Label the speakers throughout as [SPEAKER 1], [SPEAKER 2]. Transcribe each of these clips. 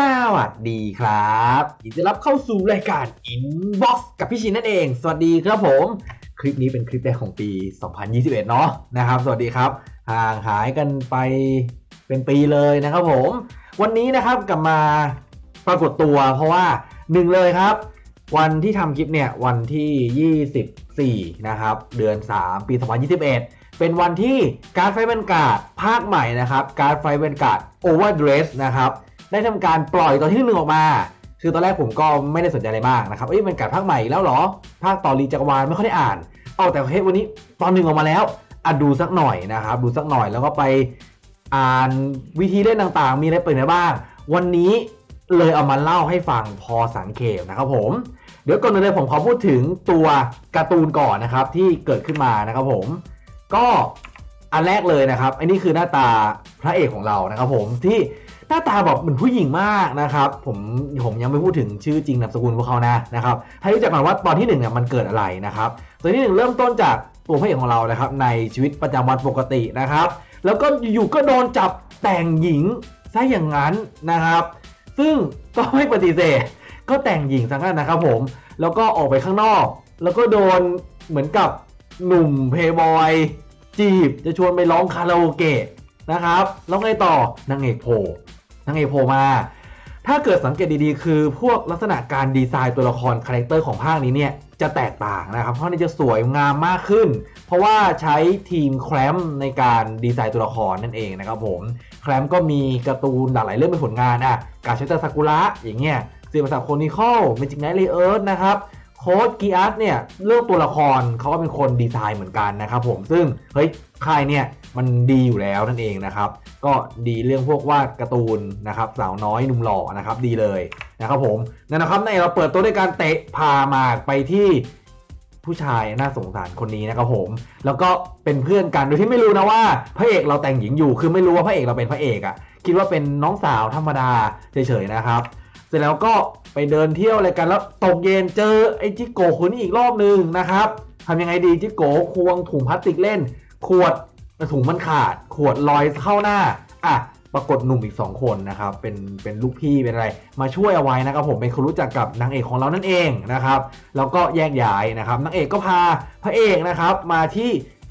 [SPEAKER 1] สวัสดีครับยินดีรับเข้าสู่รายการ Inbox กับพี่ชินนั่นเอง สวัสดีครับผม คลิปนี้เป็นคลิปแรกของปี 2021 เนาะนะครับ สวัสดีครับ ห่างหายกันไปเป็นปีเลยนะครับผม วันนี้นะครับกลับมาปรากฏตัวเพราะว่าหนึ่งเลยครับ วันที่ทำคลิปเนี่ย วันที่ 24 นะครับ เดือน 3 ปี 2021เป็นวันที่การไฟเวนการ์ดภาคใหม่นะครับ การไฟเวนการ์ดโอเวอร์เดรสนะครับ ได้ทำการปล่อยตอนที่หนึ่งออกมา คือตอนแรกผมก็ไม่ได้สนใจอะไรมากนะครับ เอ้ยมันการภาคใหม่แล้วเหรอ ภาคต่อรีจักรวาลไม่ค่อยได้อ่าน เอาแต่เฮ้ยวันนี้ตอนหนึ่งออกมาแล้วอะดูสักหน่อยนะครับ ดูสักหน่อยแล้วก็ไปอ่านวิธีเล่นต่างๆ มีอะไรเปิดมาบ้าง วันนี้เลยเอามาเล่าให้ฟังพอสังเขปนะครับผม เดี๋ยวก่อนเลยผมขอพูดถึงตัวการ์ตูนก่อนนะครับที่เกิดขึ้นมานะครับผม ก็อันแรกเลยนะครับอันนี้คือหน้าตาพระเอกของเรานะครับผมที่ หน้าตาแบบเหมือนผู้หญิงมากนะครับ ผมผมยังไม่พูดถึงชื่อจริงนามสกุลพวกเขานะนะครับให้รู้จักก่อนว่าตอนที่หนึ่งเนี่ยมันเกิดอะไรนะครับตอนที่หนึ่งเริ่มต้นจากตัวพระเอกของเรานะครับ ในชีวิตประจำวันปกตินะครับ แล้วก็อยู่ๆก็โดนจับแต่งหญิงซะอย่างนั้นนะครับ ซึ่งก็ไม่ปฏิเสธก็แต่งหญิงซะงั้นนะครับ ผมแล้วก็ออกไปข้างนอก แล้วก็โดนเหมือนกับหนุ่มเพย์บอยจีบจะชวนไปร้องคาราโอเกะนะครับ แล้วไงต่อนางเอกโผล่ นางเอกโผล่มา ถ้าเกิดสังเกตดีๆ คือพวกลักษณะการดีไซน์ตัวละครคาแรคเตอร์ของภาคนี้เนี่ยจะแตกต่างนะครับเพราะนี่จะสวยงามมากขึ้น เพราะว่าใช้ทีมแคลมในการดีไซน์ตัวละครนั่นเองนะครับผมแคลมก็มีการ์ตูนหลากหลายเรื่องเป็นผลงานอะกาเชตาซากุระอย่างเงี้ยเซียมาซาโคนิคอลเมจิกไนท์เลเอิร์นะครับ โค้ดกีอาร์ตเนี่ยเรื่องตัวละครเขาก็เป็นคนดีไซน์เหมือนกันนะครับผมซึ่งเฮ้ยค่ายเนี่ยมันดีอยู่แล้วนั่นเองนะครับ ก็ดีเรื่องพวกวาดการ์ตูนนะครับสาวน้อยหนุ่มหล่อนะครับดีเลยนะครับผมนั่นนะครับในเราเปิดตัวด้วยการเตะพามาไปที่ผู้ชายน่าสงสารคนนี้นะครับผม แล้วก็เป็นเพื่อนกันโดยที่ไม่รู้นะว่าพระเอกเราแต่งหญิงอยู่คือไม่รู้ว่าพระเอกเราเป็นพระเอกอะ่ะคิดว่าเป็นน้องสาวธรรมดาเฉยๆนะครับ ร็จแล้วก็ไปเดินเที่ยวอะไรกันแล้วตกเย็นเจอไอ้จิโกคนนี้อีกรอบหนึ่งนะครับทำยังไงดีจิโกควงถุงพลาสติกเล่น ขวดถุงมันขาด ขวดลอยเข้าหน้าอะปรากฏหนุ่มอีก 2 คนนะครับ เป็นเป็นลูกพี่เป็นอะไร มาช่วยเอาไว้นะครับ ผมเป็นคนรู้จักกับนางเอกของเรานั่นเองนะครับ แล้วก็แยกย้ายนะครับนางเอกก็พาพระเอกนะครับมาที่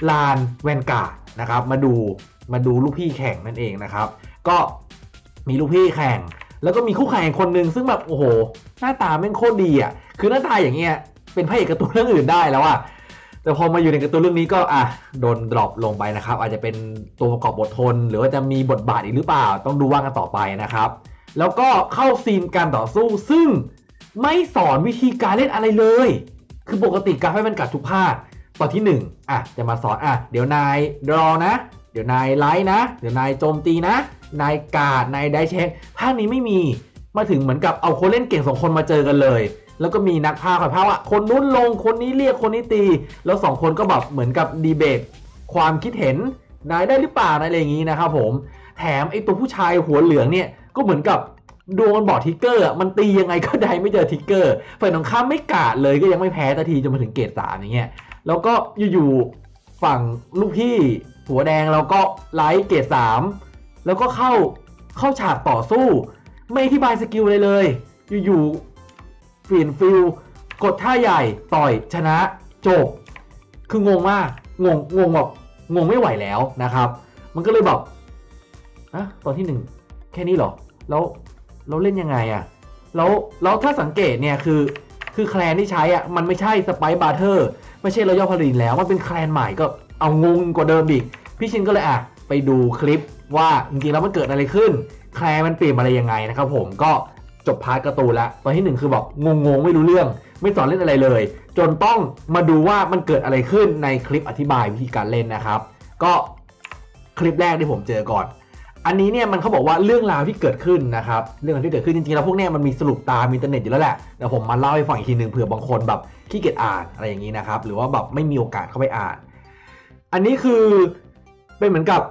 [SPEAKER 1] ลานแวนการ์ดนะครับ มาดูมาดูลูกพี่แข่งนั่นเองนะครับ ก็มีลูกพี่แข่ง แล้วก็มีคู่แข่งคนหนึ่งซึ่งแบบโอ้โห หน้าตาแม่งโคตรดีอะ คือหน้าตาอย่างเงี้ยเป็นพระเอกการ์ตูนเรื่องอื่นได้แล้วอะแต่พอมาอยู่ในการ์ตูนเรื่องนี้ก็อะโดนดรอปลงไปนะครับ อาจจะเป็นตัวประกอบบททน หรือว่าจะมีบทบาทอีกหรือเปล่า ต้องดูว่ากันต่อไปนะครับ แล้วก็เข้าซีนการต่อสู้ ซึ่งไม่สอนวิธีการเล่นอะไรเลย คือปกติการให้มันกัดทุกภาคตอนที่หนึ่งอะจะมาสอนอะเดี๋ยวนายดรอนะ เดี๋ยวนายไลท์นะ เดี๋ยวนายโจมตีนะ นายกาดนายได้เช็คภาคนี้ไม่มีมาถึงเหมือนกับเอาคนเล่นเก่งสองคนมาเจอกันเลย แล้วก็มีนักพากย์คอยพากว่าคนนู้นลงคนนี้เรียกคนนี้ตี แล้วสองคนก็แบบเหมือนกับดีเบต ความคิดเห็นนายได้หรือเปล่านายอะไรอย่างนี้นะครับผมแถมไอตัวผู้ชายหัวเหลืองเนี่ยก็เหมือนกับดวงมันบอกทิกเกอร์อะมันตียังไงก็ได้ไม่เจอทิกเกอร์ฝ่ายตรงข้ามไม่กาดเลยก็ยังไม่แพ้ตาทีจนมาถึงเกรดสามอย่างเงี้ยแล้วก็อยู่ๆฝั่งลูกพี่หัวแดงแล้วก็ไลท์เกรดสาม แล้วก็เข้าเข้าฉากต่อสู้ ไม่อธิบายสกิลเลยเลย อยู่ๆฟีนฟิลกดท่าใหญ่ต่อยชนะจบ คืองงมากงงงงแบบงงไม่ไหวแล้วนะครับ มันก็เลยแบบอะตอนที่หนึ่งแค่นี้เหรอ แล้วเราเล่นยังไงอะแล้วแล้วถ้าสังเกตเนี่ยคือคือแคลนที่ใช้อะมันไม่ใช่สไปบาร์เทอร์ไม่ใช่รอยอพารินแล้ว มันเป็นแคลนใหม่ก็เอางงกว่าเดิมอีก พี่ชินก็เลยอะ ไปดูคลิปว่าจริงๆแล้วมันเกิดอะไรขึ้น แคลมันเปลี่ยนอะไรยังไงนะครับผมก็จบพาร์ทการ์ตูนแล้วตอนที่หนึ่งคือแบบงงๆ ไม่รู้เรื่อง ไม่สอนเล่นอะไรเลย จนต้องมาดูว่ามันเกิดอะไรขึ้นในคลิปอธิบายวิธีการเล่นนะครับ ก็คลิปแรกที่ผมเจอก่อน อันนี้เนี่ยมันเขาบอกว่าเรื่องราวที่เกิดขึ้นนะครับ เรื่องราวที่เกิดขึ้นจริงๆแล้วพวกเนี้ยมันมีสรุปตามอินเทอร์เน็ตอยู่แล้วแหละเดี๋ยวผมมาเล่าให้ฟังอีกทีหนึ่งเผื่อบางคนแบบขี้เกียจอ่านอะไรอย่างนี้นะครับ หรือว่าแบบไม่มีโอกาสเข้าไปอ่าน อันนี้คือ เป็นเหมือนกับ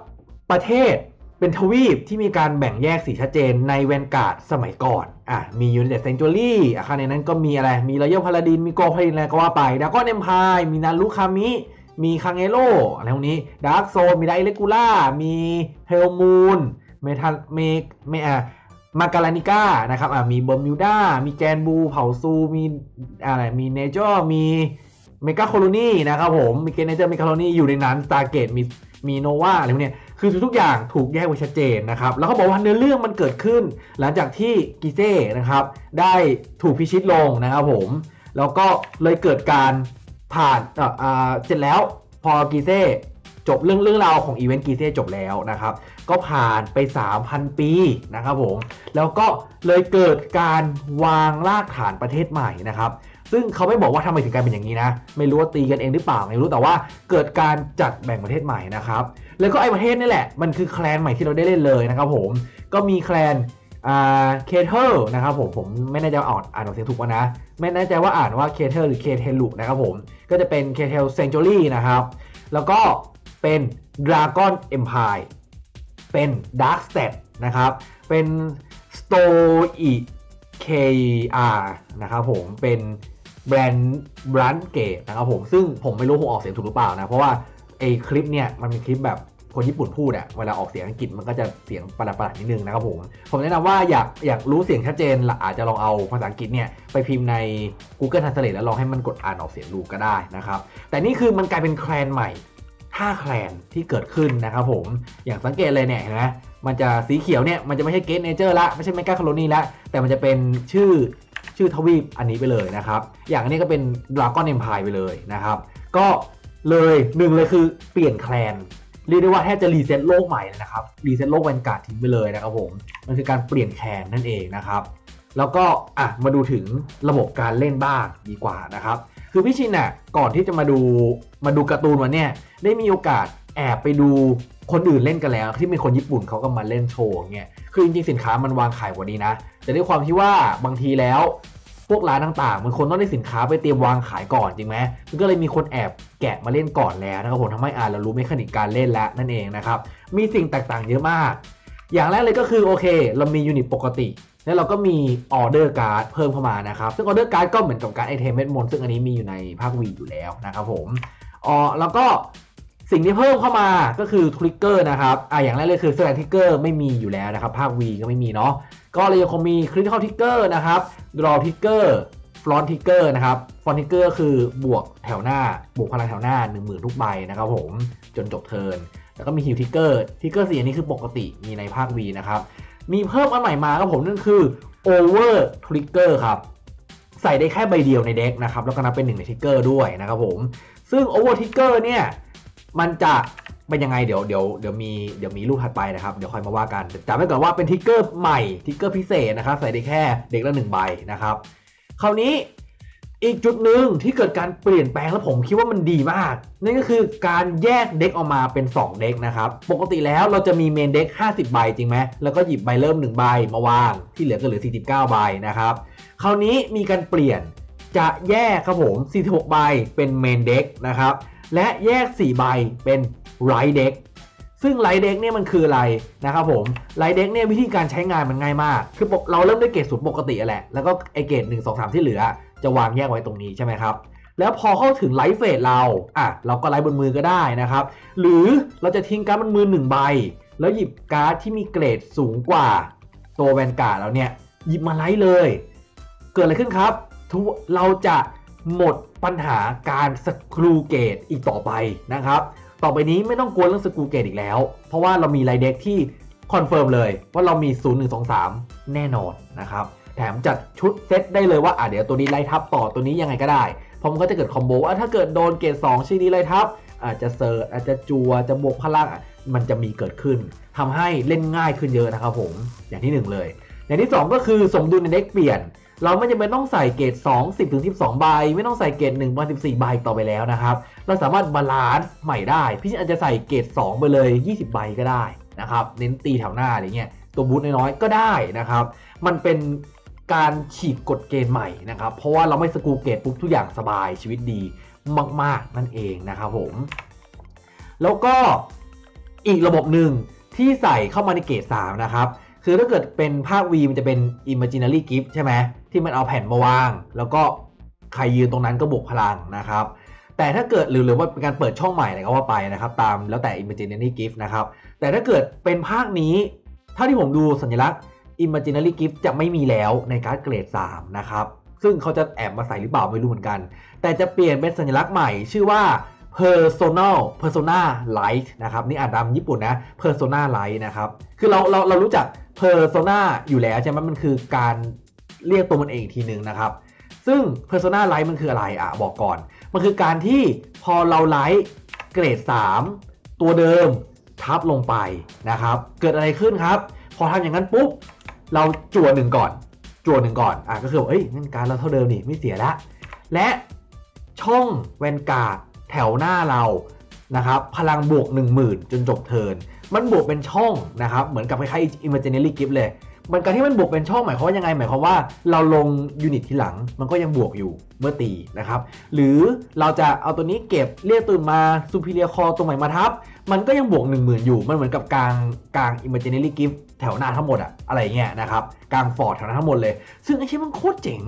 [SPEAKER 1] ประเทศเป็นทวีปที่มีการแบ่งแยกสีชัดเจนในแวนการ์ดสมัยก่อนอะมียูนิเต็ดเซนจูรี่อาคารในนั้นก็มีอะไร มีรอยัลพาลาดิน มีโกพาลินอะไรก็ว่าไปดากอนเอ็มพายมีนารุคามิ มีคังเอโ o อะไรพวกนี้ดาร์กโซมีไดเรกูล่ามีเฮลมูนเมทัลเมเมอะมาการานิก้านะครับอ่ามีเบอร์มิวดามีแกนบูเผาซูมีอะไรมีเนเจอร์มีเมกาโคโลนีนะครับผมมีเกนเนเจอร์เมกาโลนีอยู่ในนั้นสตาร์เกตมี มีโนวาอะไรพวกเนี้ยคือทุกๆอย่างถูกแยกไว้ชัดเจนนะครับแล้วเขาบอกว่าเนื้อเรื่องมันเกิดขึ้น หลังจากที่กิเซ่นะครับได้ถูกพิชิตลงนะครับผมแล้วก็เลยเกิดการผ่านเอ่ออ่าเสร็จแล้วพอกีเซ่จบเรื่องเรื่องราวของอีเวนต์กีเซ่จบแล้วนะครับ ก็ผ่านไป 3,000 ปีนะครับผม แล้วก็เลยเกิดการวางรากฐานประเทศใหม่นะครับ ซึ่งเขาไม่บอกว่าทำไมถึงกลายเป็นอย่างนี้นะ ไม่รู้ว่าตีกันเองหรือเปล่าไม่รู้แต่ว่าเกิดการจัดแบ่งประเทศใหม่นะครับ แล้วก็ไอประเทศนี่แหละ มันคือแคลนใหม่ที่เราได้เล่นเลยนะครับผม ก็มีแคลนอ่าเคเทอร์นะครับผม ผมไม่แน่ใจว่าอ่านอ่านออกเสียงถูกป่ะนะ ไม่แน่ใจว่าอ่านว่าเคเทอร์หรือเคเทลุนะครับผม ก็จะเป็นเคเทลเซนจูรี่นะครับ แล้วก็เป็น Dragon Empire เป็น Dark s t a t นะครับ เป็น Story KR นะครับผมเป็น แบรนด์บรันเกตนะครับผม ซึ่งผมไม่รู้ผมออกเสียงถูกหรือเปล่านะ เพราะว่าไอ้คลิปเนี่ยมันเป็นคลิปแบบคนญี่ปุ่นพูดอะเวลาออกเสียงอังกฤษมันก็จะเสียงประหลาดๆนิดนึงนะครับผม ผมแนะนำว่าอยากอยากรู้เสียงชัดเจนละอาจจะลองเอาภาษาอังกฤษเนี่ยไปพิมพ์ใน Google Translate แล้วลองให้มันกดอ่านออกเสียงดูก็ได้นะครับ แต่นี่คือมันกลายเป็นแคลนใหม่ห้าแคลนที่เกิดขึ้นนะครับผม อย่างสังเกตเลยเนี่ยเห็นไหมมันจะสีเขียวเนี่ยมันจะไม่ใช่เก t เนเจอร์ละไม่ใช่เมกา o โ o นีละแต่มันจะเป็นชื่อ ชื่อทวีปอันนี้ไปเลยนะครับ อย่างอันนี้ก็เป็นดราก้อนเอ็มพายไปเลยนะครับ ก็เลยหนึ่งเลยคือเปลี่ยนแคลนเรียกได้ว่าแทบจะรีเซ็ตโลกใหม่เลยนะครับรีเซ็ตโลกแวนการ์ดทิ้งไปเลยนะครับผมมันคือการเปลี่ยนแคลนนั่นเองนะครับแล้วก็อะมาดูถึงระบบการเล่นบ้างดีกว่านะครับ คือพี่ชินน่ะก่อนที่จะมาดูมาดูการ์ตูนวันเนี้ยได้มีโอกาสแอบไปดู คนอื่นเล่นกันแล้ว ที่เป็นคนญี่ปุ่นเขาก็มาเล่นโชว์เงี้ยคือจริงๆสินค้ามันวางขายกว่านี้นะ แต่ด้วยความที่ว่าบางทีแล้วพวกร้านต่างๆ มันคนต้องได้สินค้าไปเตรียมวางขายก่อนจริงไหมมันก็เลยมีคนแอบแกะมาเล่นก่อนแล้วนะครับผมทำให้อ่านเรารู้เมคานิกการเล่นแล้วนั่นเองนะครับ มีสิ่งแตกต่างเยอะมาก อย่างแรกเลยก็คือโอเค เรามียูนิตปกติ แล้วเราก็มีออเดอร์การ์ดเพิ่มเข้ามานะครับ ซึ่งออเดอร์การ์ดก็เหมือนกับการไอเทมเม็ดมนซึ่งอันนี้มีอยู่ในภาควีอยู่แล้วนะครับผมอ๋อแล้วก็ สิ่งที่เพิ่มเข้ามาก็คือทริกเกอร์นะครับอ่าอย่างแรกเลยคือสแตนทิกเกอร์ไม่มีอยู่แล้วนะครับ ภาควีก็ไม่มีเนาะ ก็เลยยังคงมีคริติคอลทิกเกอร์นะครับดรอทิกเกอร์ฟลอนทิกเกอร์นะครับฟลอนทิกเกอร์คือบวกแถวหน้า บวกพลังแถวหน้า 1 0,000 ทุกใบนะครับผมจนจบเทิร์นแล้วก็มีฮิวทิกเกอร์ทิกเกอร์สีอันนี้คือปกติมีในภาควีนะครับ มีเพิ่มอันใหม่มาครับผมนั่นคือ Over Trigger ครับใส่ได้แค่ใบเดียวในเด็กนะครับแล้วก็นับเป็นหนึ่งในทริกเกอร์ด้วยนะครับผมซึ่ง Over Trigger เนี่ย มันจะเป็นยังไงเดี๋ยวเดี๋ยวเดี๋ยวมีเดี๋ยวมีรูปถัดไปนะครับเดี๋ยวค่อยมาว่ากันจำไว้ก่อนว่าเป็นทิกเกอร์ใหม่ทิกเกอร์พิเศษนะครับใส่ได้แค่เด็กละหนึ่งใบนะครับคราวนี้อีกจุดหนึ่งที่เกิดการเปลี่ยนแปลงแล้วผมคิดว่ามันดีมาก นั่นก็คือการแยกเด็กออกมาเป็น 2 เด็กนะครับ ปกติแล้วเราจะมีเมนเด็ก50 ใบจริงไหมแล้วก็หยิบใบเริ่ม 1 ใบมาวาง ที่เหลือก็เหลือ 49 ใบนะครับ คราวนี้มีการเปลี่ยนจะแยกครับผม 46 ใบเป็นเมนเด็กนะครับ และแยก 4 ใบเป็นไรเด็กซึ่งไลท์เด็กเนี่ยมันคืออะไรนะครับผมไลท์เด็กเนี่ยวิธีการใช้งานมันง่ายมาก คือเราเริ่มด้วยเกรดศูนย์ปกติแหละ แล้วก็ไอเกรดหนึ่งสองสามที่เหลือ จะวางแยกไว้ตรงนี้ใช่ไหมครับ แล้วพอเข้าถึงไลท์เฟสเราอะเราก็ไลท์บนมือก็ได้นะครับ หรือเราจะทิ้งการ์ดบนมือหนึ่งใบ แล้วหยิบการ์ดที่มีเกรดสูงกว่า ตัวแวนการ์ดแล้วเนี่ยหยิบมาไลท์เลย เกิดอะไรขึ้นครับทุเราจะหมด ปัญหาการสกรูเกตอีกต่อไปนะครับ ต่อไปนี้ไม่ต้องกลัวเรื่องสกรูเกตอีกแล้ว เพราะว่าเรามีไลเด็กที่คอนเฟิร์มเลยว่าเรามี 0 1 2 3 แน่นอนนะครับ แถมจัดชุดเซตได้เลยว่าอะเดี๋ยวตัวนี้ไล่ทับต่อตัวนี้ยังไงก็ได้เพราะมันก็จะเกิดคอมโบว่าถ้าเกิดโดนเกรด2ชื่อนี้ไล่ทับอาจจะเซิร์ชอาจจะจัวจะบวกพลังมันจะมีเกิดขึ้นทำให้เล่นง่ายขึ้นเยอะนะครับผมอย่างที่ 1 เลย อย่างที่ 2 ก็คือสมดุลในเด็กเปลี่ยน เราไม่จำเป็นต้องใส่เกรด2 10ถึง12 ใบ ไม่ต้องใส่เกรด1มา14 ใบต่อไปแล้วนะครับ เราสามารถบาลานซ์ใหม่ได้ พี่อาจจะใส่เกรด2 ไปเลย 20 ใบก็ได้นะครับ เน้นตีแถวหน้าอะไรเงี้ย ตัวบูทน้อยๆ ก็ได้นะครับ มันเป็นการฉีกกฎเกณฑ์ใหม่นะครับ เพราะว่าเราไม่สกูเกตปุ๊บทุกอย่างสบายชีวิตดีมาก ๆ นั่นเองนะครับผม แล้วก็อีกระบบหนึ่งที่ใส่เข้ามาในเกรด3นะครับ คือถ้าเกิดเป็นภาค V มันจะเป็น Imaginary Gift ใช่ไหมที่มันเอาแผ่นมาวาง แล้วก็ใครยืนตรงนั้นก็บวกพลังนะครับ แต่ถ้าเกิดหรือหรือว่าเป็นการเปิดช่องใหม่อะไรก็ว่าไปนะครับ ตามแล้วแต่ Imaginary Gift นะครับ แต่ถ้าเกิดเป็นภาคนี้เท่าที่ผมดูสัญลักษณ์ Imaginary Gift จะไม่มีแล้วในการ์ดเกรด 3 นะครับ ซึ่งเขาจะแอบมาใส่หรือเปล่าไม่รู้เหมือนกัน แต่จะเปลี่ยนเป็นสัญลักษณ์ใหม่ ชื่อว่า Personal Persona Light นะครับนี่อ่านตามญี่ปุ่นนะ Persona Light นะครับคือเราเราเรารู้จัก Persona อยู่แล้วใช่ไหมมันคือการเรียกตัวมันเองอีกทีนึงนะครับ ซึ่ง Persona Light มันคืออะไรอะบอกก่อน มันคือการที่พอเราไลท์เกรด 3 ตัวเดิมทับลงไปนะครับ เกิดอะไรขึ้นครับ พอทำอย่างนั้นปุ๊บ เราจั่วหนึ่งก่อน จั่วหนึ่งก่อนอะก็คือบอกเอ้ยงั้นการเราเท่าเดิมนี่ไม่เสียละ และช่องแวนการ์ดแถวหน้าเรานะครับพลังบวก 10,000 จนจบเทิร์น มันบวกเป็นช่องนะครับเหมือนกับคล้ายๆ Imaginary Gift เลยมันการที่มันบวกเป็นช่องหมายความว่ายังไงหมายความว่าเราลงยูนิตทีหลัง มันก็ยังบวกอยู่เมื่อตีนะครับ หรือเราจะเอาตัวนี้เก็บเรียกตื่นมา Superior Core ตัวใหม่มาทับ มันก็ยังบวก 1 0,000 อยู่ มันเหมือนกับกลางกลาง Imaginary Gift แถวหน้าทั้งหมดอะอะไรเงี้ยนะครับกลางฟอร์ดแถวหน้าทั้งหมดเลย ซึ่งไอ้ชิ้นมันโคตรเจ๋ง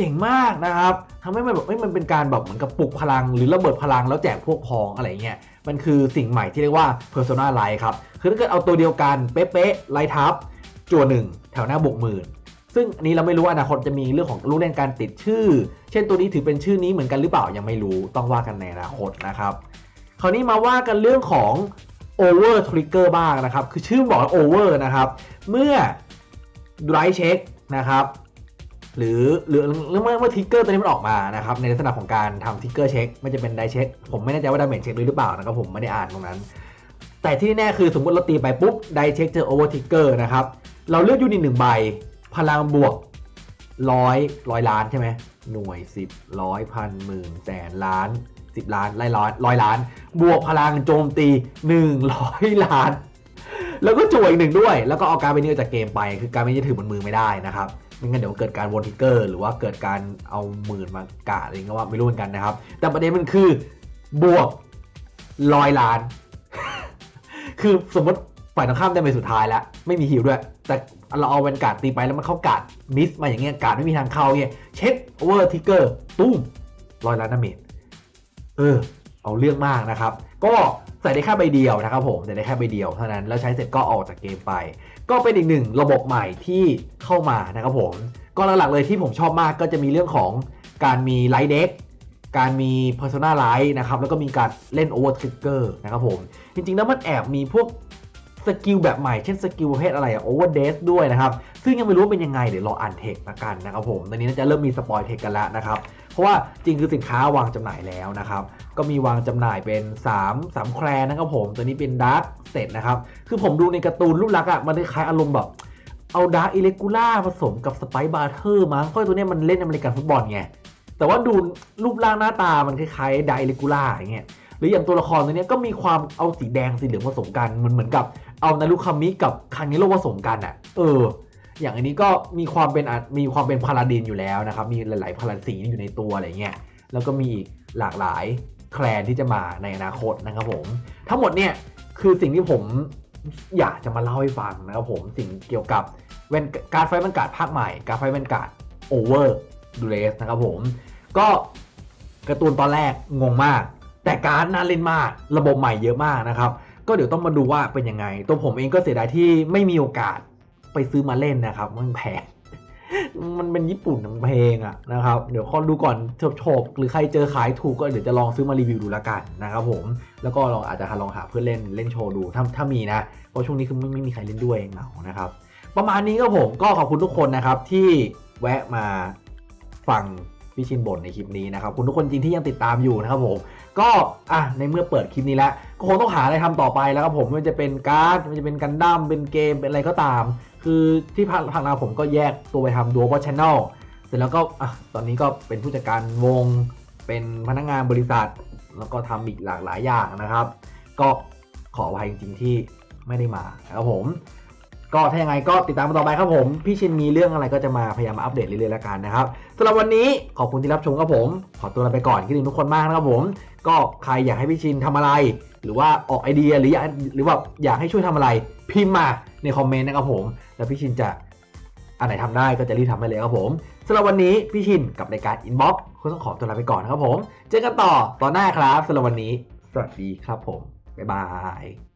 [SPEAKER 1] จ๋งมากนะครับทำให้มันแบบเอ้ยมันเป็นการแบบเหมือนกับปลุกพลัง หรือระเบิดพลังแล้วแจกพวกพ้องอะไรเงี้ยมันคือสิ่งใหม่ที่เรียกว่า Persona Light ครับ คือถ้าเกิดเอาตัวเดียวกัน เป๊ะๆไลท์ทับจั่วหนึ่งแถวหน้าบวกหมื่นซึ่งอันนี้เราไม่รู้อนาคตจะมีเรื่องของลูกเล่นการติดชื่อ เช่นตัวนี้ถือเป็นชื่อนี้เหมือนกันหรือเปล่ายังไม่รู้ต้องว่ากันในอนาคตนะครับคราวนี้มาว่ากันเรื่องของ over trigger บ้างนะครับ คือชื่อบอกว่า over นะครับ เมื่อ dry check นะครับ หรือหรือหรือเมื่อเมื่อทิกเกอร์ตัวนี้มันออกมานะครับในลักษณะของการทำทิกเกอร์เช็คไมันจะเป็นไดเช็คผมไม่แน่ใจว่าดาเมจเช็คด้วยหรือเปล่านะครับผมไม่ได้อ่านตรงนั้น แต่ที่แน่คือสมมติเราตีไปปุ๊บไดเช็คเจอโอเวอร์ทิกเกอร์นะครับเราเลือกยูนิตหนึ่งใบ พลังบวกร้อยร้อยล้านใช่ไหมหน่วยสิบร้อยพันหมื่นแสนล้านสิบล้านไล่ร้อยร้อยล้าน บวกพลังโจมตีหนึ่งร้อยล้าน แล้วก็จ่วอีกหนึ่งด้วย แล้วก็เอาการ์ดใบนี้อจากเกมไป คือการ์ดใบนี้ถือบนมือไม่ได้นะครับ ไม่งั้นเดี๋ยวเกิดการวนทิกเกอร์หรือว่าเกิดการเอาหมื่นมากะอะไรเงี้ยว่าไม่รู้เหมือนกันนะครับ แต่ประเด็นมันคือบวกร้อยล้าน คือสมมติฝ่ายตรงข้ามได้ไปสุดท้ายแล้ว ไม่มีฮิวด้วย แต่เราเอาแวนการ์ดตีไปแล้วมันเข้าการ์ดมิสมาอย่างเงี้ยการ์ดไม่มีทางเข้าเงี้ยเช็คโอเวอร์ทิกเกอร์ตุ้มร้อยล้านดาเมจเออ เอาเรื่องมากนะครับ ก็ใส่ได้แค่ใบเดียวนะครับผม ใส่ได้แค่ใบเดียวเท่านั้น แล้วใช้เสร็จก็ออกจากเกมไป ก็เป็นอีกหนึ่งระบบใหม่ที่เข้ามานะครับผม ก็หลักๆเลยที่ผมชอบมากก็จะมีเรื่องของการมีไลท์เด็กการมี Persona Light นะครับ แล้วก็มีการเล่น Over Trigger นะครับผม จริงๆ แล้วมันแอบมีพวก สกิลแบบใหม่เช่นสกิลประเภทอะไรอะ Over d a s ด้วยนะครับ ซึ่งยังไม่รู้ว่าเป็นยังไง เดี๋ยวรออ่านเทคละกันนะครับผม ตอนนี้น่าจะเริ่มมีสปอยเทคกันแล้วนะครับ เพราะว่าจริงคือสินค้าวางจำหน่ายแล้วนะครับ ก็มีวางจำหน่ายเป็น 3 3 แคร์นะครับผม ตัวนี้เป็นดาร์ s เ e ตนะครับ คือผมดูในการ์ตูนรูปลักษณ์อะมันคล้ายอารมณ์แบบเอาดาร์ i อิเล็กูล่าผสมกับสไปบาร์เทอร์มั้งเพราะตัวเนี้ยมันเล่นอเมริกันฟุตบอลไงแต่ว่าดูรูปร่างหน้าตามันคล้ายๆดาร์ i อิเลกูล่าอย่างเงี้ย หรืออย่างตัวละครตัวนี้ก็มีความเอาสีแดงสีเหลืองผสมกันมันเหมือนกับเอานารุคามิกับคังเนโรผสมกันอะ เออ อย่างอันนี้ก็มีความเป็นมีความเป็นพาราดินอยู่แล้วนะครับ มีหลาย ๆ พาราสีอยู่ในตัวอะไรเงี้ยแล้วก็มีอีกหลากหลายแคลนที่จะมาในอนาคตนะครับผม ทั้งหมดเนี่ยคือสิ่งที่ผมอยากจะมาเล่าให้ฟังนะครับผมสิ่งเกี่ยวกับเวนการไฟมันการ์ดภาคใหม่ การไฟมันการ์ดโอเวอร์ดูเลสนะครับผม ก็การ์ตูนตอนแรกงงมาก แต่การดน่าเล่นมาก ระบบใหม่เยอะมากนะครับ ก็เดี๋ยวต้องมาดูว่าเป็นยังไง ตัวผมเองก็เสียดายที่ไม่มีโอกาสไปซื้อมาเล่นนะครับ มันแพง มันเป็นญี่ปุ่นมันแพงอะนะครับ เดี๋ยวคอนดูก่อนโฉบๆหรือใครเจอขายถูกก็เดี๋ยวจะลองซื้อมารีวิวดูละกันนะครับผม แล้วก็ลองอาจจะลองหาเพื่อนเล่นเล่นโชว์ดูถ้าถ้ามีนะ เพราะช่วงนี้คือไม่ไม่มีใครเล่นด้วยเหงานะครับ ประมาณนี้ก็ผมก็ขอบคุณทุกคนนะครับที่แวะมาฟัง พี่ชินบ่นในคลิปนี้นะครับคุณทุกคนจริงที่ยังติดตามอยู่นะครับผมก็อะในเมื่อเปิดคลิปนี้แล้วก็คงต้องหาอะไรทำต่อไปแล้วครับผมม่ว่าจะเป็นการ์ดมันจะเป็นกันดั้มเป็นเกมเป็นอะไรก็ตาม คือที่ผ่านมาผมก็แยกตัวไปทำดูว่าชแนลเสร็จแล้วก็อะตอนนี้ก็เป็นผู้จัดการวง เป็นพนักงานบริษัท แล้วก็ทำอีกหลากหลายอย่างนะครับ ก็ขออภัยจริงๆที่ไม่ได้มานะครับผม ก็ถ้ายังไงก็ติดตามมาต่อไปครับผม พี่ชินมีเรื่องอะไรก็จะมาพยายามมาอัปเดตเรื่อยๆแล้วกันนะครับสำหรับวันนี้ขอบคุณที่รับชมครับผม ขอตัวลาไปก่อนคิดถึงทุกคนมากนะครับผม ก็ใครอยากให้พี่ชินทำอะไร หรือว่าออกไอเดียหรืออยากหรือว่าอยากให้ช่วยทำอะไร พิมพ์มาในคอมเมนต์นะครับผม แล้วพี่ชินจะอันไหนทำได้ก็จะรีบทำให้เลยครับผมสำหรับวันนี้พี่ชินกับรายการ Inbox ก็ต้องขอตัวลาไปก่อนนะครับผม เจอกันต่อตอนหน้าครับสำหรับวันนี้ สวัสดีครับผมบ๊ายบาย